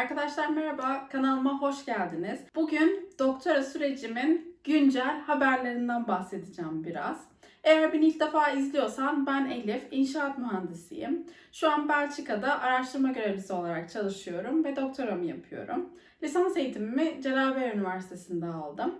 Arkadaşlar merhaba, kanalıma hoş geldiniz. Bugün doktora sürecimin güncel haberlerinden bahsedeceğim biraz. Eğer beni ilk defa izliyorsan ben Elif, inşaat mühendisiyim. Şu an Belçika'da araştırma görevlisi olarak çalışıyorum ve doktoramı yapıyorum. Lisans eğitimimi Celal Üniversitesi'nde aldım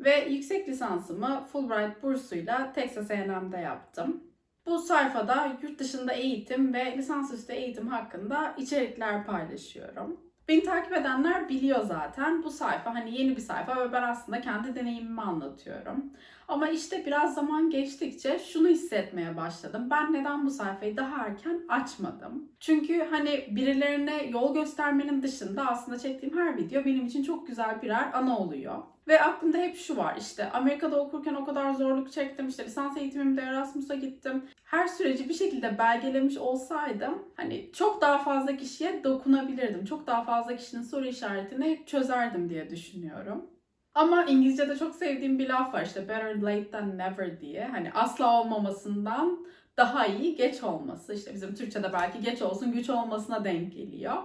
ve yüksek lisansımı Fulbright bursuyla Texas A&M'de yaptım. Bu sayfada yurt dışında eğitim ve lisansüstü eğitim hakkında içerikler paylaşıyorum. Beni takip edenler biliyor zaten. Bu sayfa hani yeni bir sayfa ve ben aslında kendi deneyimimi anlatıyorum. Ama işte biraz zaman geçtikçe şunu hissetmeye başladım. Ben neden bu sayfayı daha erken açmadım? Çünkü hani birilerine yol göstermenin dışında aslında çektiğim her video benim için çok güzel birer ana oluyor. Ve aklımda hep şu var işte Amerika'da okurken o kadar zorluk çektim işte lisans eğitimimde Erasmus'a gittim. Her süreci bir şekilde belgelemiş olsaydım hani çok daha fazla kişiye dokunabilirdim. Çok daha fazla kişinin soru işaretini çözerdim diye düşünüyorum. Ama İngilizce'de çok sevdiğim bir laf var işte better late than never diye. Hani asla olmamasından daha iyi geç olması. İşte bizim Türkçe'de belki geç olsun güç olmasına denk geliyor.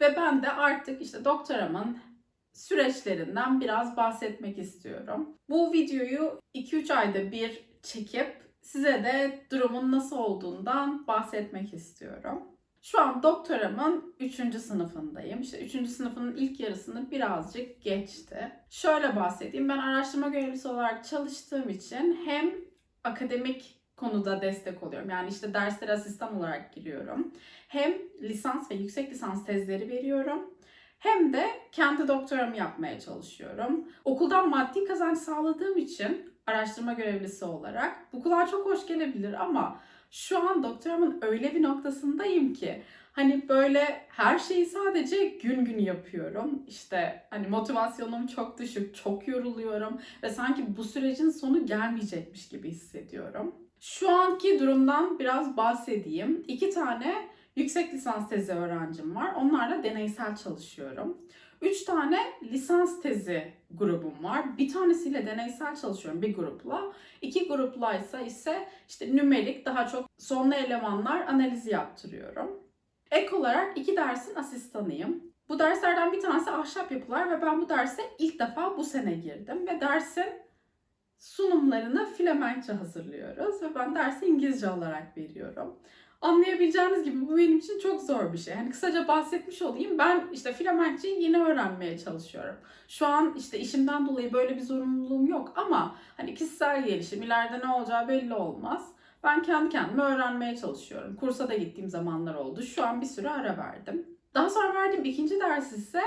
Ve ben de artık işte doktoramın süreçlerinden biraz bahsetmek istiyorum. Bu videoyu 2-3 ayda bir çekip size de durumun nasıl olduğundan bahsetmek istiyorum. Şu an doktoramın 3. sınıfındayım. İşte 3. sınıfının ilk yarısını birazcık geçti. Şöyle bahsedeyim. Ben araştırma görevlisi olarak çalıştığım için hem akademik konuda destek oluyorum. Yani işte derslere asistan olarak giriyorum. Hem lisans ve yüksek lisans tezleri veriyorum. Hem de kendi doktoramı yapmaya çalışıyorum. Okuldan maddi kazanç sağladığım için araştırma görevlisi olarak bu kulağa çok hoş gelebilir ama şu an doktoramın öyle bir noktasındayım ki hani böyle her şeyi sadece gün gün yapıyorum. İşte hani motivasyonum çok düşük, çok yoruluyorum ve sanki bu sürecin sonu gelmeyecekmiş gibi hissediyorum. Şu anki durumdan biraz bahsedeyim. İki tane yüksek lisans tezi öğrencim var. Onlarla deneysel çalışıyorum. Üç tane lisans tezi grubum var. Bir tanesiyle deneysel çalışıyorum bir grupla. İki grupla ise işte nümerik daha çok sonlu elemanlar analizi yaptırıyorum. Ek olarak iki dersin asistanıyım. Bu derslerden bir tanesi ahşap yapılar ve ben bu derse ilk defa bu sene girdim ve dersin sunumlarını Flemenkçe hazırlıyoruz ve ben dersi İngilizce olarak veriyorum. Anlayabileceğiniz gibi bu benim için çok zor bir şey. Hani kısaca bahsetmiş olayım. Ben işte Flemenkçeyi yeni öğrenmeye çalışıyorum. Şu an işte işimden dolayı böyle bir zorunluluğum yok ama hani kişisel gelişim ileride ne olacağı belli olmaz. Ben kendi kendime öğrenmeye çalışıyorum. Kursa da gittiğim zamanlar oldu. Şu an bir süre ara verdim. Daha sonra verdiğim ikinci ders ise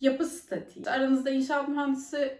yapı statiği. Aranızda inşaat mühendisi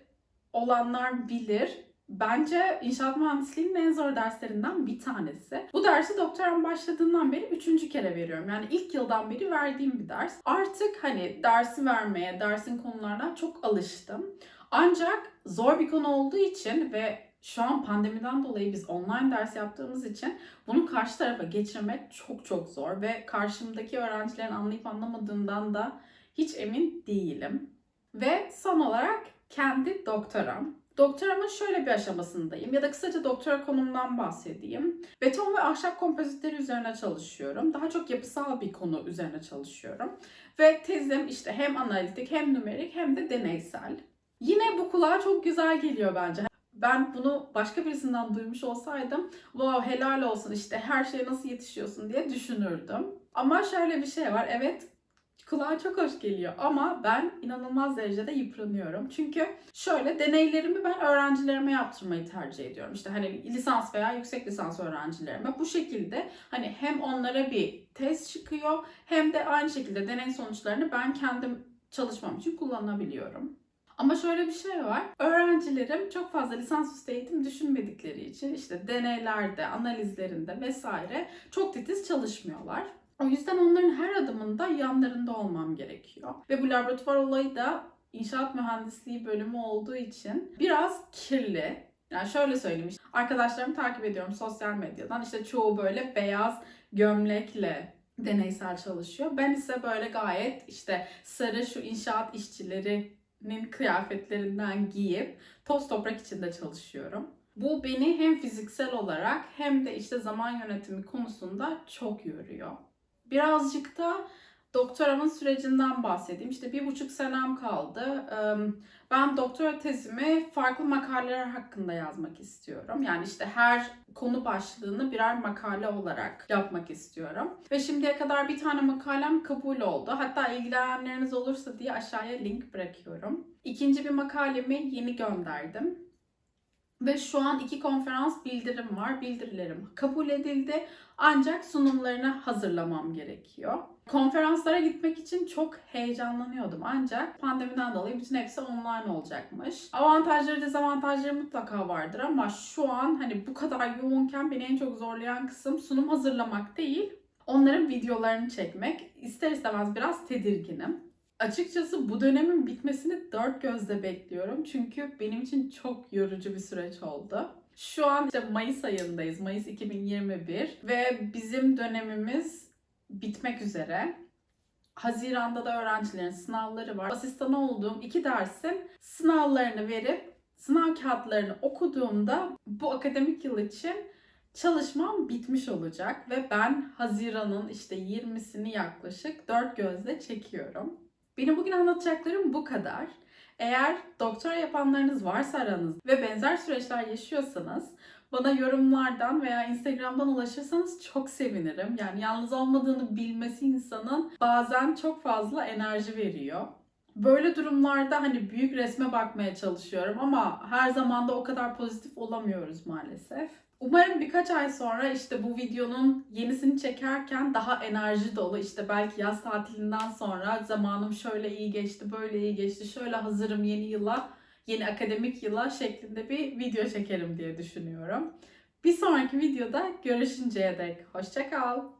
olanlar bilir. Bence inşaat mühendisliğinin en zor derslerinden bir tanesi. Bu dersi doktoram başladığından beri üçüncü kere veriyorum. Yani ilk yıldan beri verdiğim bir ders. Artık hani dersi vermeye, dersin konularına çok alıştım. Ancak zor bir konu olduğu için ve şu an pandemiden dolayı biz online ders yaptığımız için bunu karşı tarafa geçirmek çok çok zor ve karşımdaki öğrencilerin anlayıp anlamadığından da hiç emin değilim. Ve son olarak kendi doktoram. Doktoramın şöyle bir aşamasındayım ya da kısaca doktora konumdan bahsedeyim. Beton ve ahşap kompozitleri üzerine çalışıyorum. Daha çok yapısal bir konu üzerine çalışıyorum. Ve tezim işte hem analitik hem nümerik hem de deneysel. Yine bu kulağa çok güzel geliyor bence. Ben bunu başka birisinden duymuş olsaydım wow helal olsun işte her şeye nasıl yetişiyorsun diye düşünürdüm. Ama şöyle bir şey var evet kulağa çok hoş geliyor ama ben inanılmaz derecede yıpranıyorum. Çünkü şöyle deneylerimi ben öğrencilerime yaptırmayı tercih ediyorum. İşte hani lisans veya yüksek lisans öğrencilerime bu şekilde hani hem onlara bir test çıkıyor hem de aynı şekilde deney sonuçlarını ben kendim çalışmam için kullanabiliyorum. Ama şöyle bir şey var. Öğrencilerim çok fazla lisansüstü eğitim düşünmedikleri için işte deneylerde, analizlerinde vesaire çok titiz çalışmıyorlar. O yüzden onların her adımında yanlarında olmam gerekiyor. Ve bu laboratuvar olayı da inşaat mühendisliği bölümü olduğu için biraz kirli. Yani şöyle söyleyeyim işte arkadaşlarımı takip ediyorum sosyal medyadan. İşte çoğu böyle beyaz gömlekle deneysel çalışıyor. Ben ise böyle gayet işte sarı şu inşaat işçilerinin kıyafetlerinden giyip toz toprak içinde çalışıyorum. Bu beni hem fiziksel olarak hem de işte zaman yönetimi konusunda çok yoruyor. Birazcık da doktoramın sürecinden bahsedeyim. İşte bir buçuk senem kaldı. Ben doktora tezimi farklı makaleler hakkında yazmak istiyorum. Yani işte her konu başlığını birer makale olarak yapmak istiyorum. Ve şimdiye kadar bir tane makalem kabul oldu. Hatta ilgilenenleriniz olursa diye aşağıya link bırakıyorum. İkinci bir makalemi yeni gönderdim. Ve şu an iki konferans bildirim var. Bildirilerim kabul edildi. Ancak sunumlarını hazırlamam gerekiyor. Konferanslara gitmek için çok heyecanlanıyordum. Ancak pandemiden dolayı bütün hepsi online olacakmış. Avantajları dezavantajları mutlaka vardır ama şu an hani bu kadar yoğunken beni en çok zorlayan kısım sunum hazırlamak değil. Onların videolarını çekmek. İster istemez biraz tedirginim. Açıkçası bu dönemin bitmesini dört gözle bekliyorum. Çünkü benim için çok yorucu bir süreç oldu. Şu an işte Mayıs ayındayız. Mayıs 2021 ve bizim dönemimiz bitmek üzere. Haziranda da öğrencilerin sınavları var. Asistan olduğum iki dersin sınavlarını verip sınav kağıtlarını okuduğumda bu akademik yıl için çalışmam bitmiş olacak ve ben Haziran'ın işte 20'sini yaklaşık dört gözle çekiyorum. Benim bugün anlatacaklarım bu kadar. Eğer doktora yapanlarınız varsa aranızda ve benzer süreçler yaşıyorsanız bana yorumlardan veya Instagram'dan ulaşırsanız çok sevinirim. Yani yalnız olmadığını bilmesi insanın bazen çok fazla enerji veriyor. Böyle durumlarda hani büyük resme bakmaya çalışıyorum ama her zaman da o kadar pozitif olamıyoruz maalesef. Umarım birkaç ay sonra işte bu videonun yenisini çekerken daha enerji dolu işte belki yaz tatilinden sonra zamanım şöyle iyi geçti, böyle iyi geçti, şöyle hazırım yeni yıla, yeni akademik yıla şeklinde bir video çekerim diye düşünüyorum. Bir sonraki videoda görüşünceye dek hoşça kal.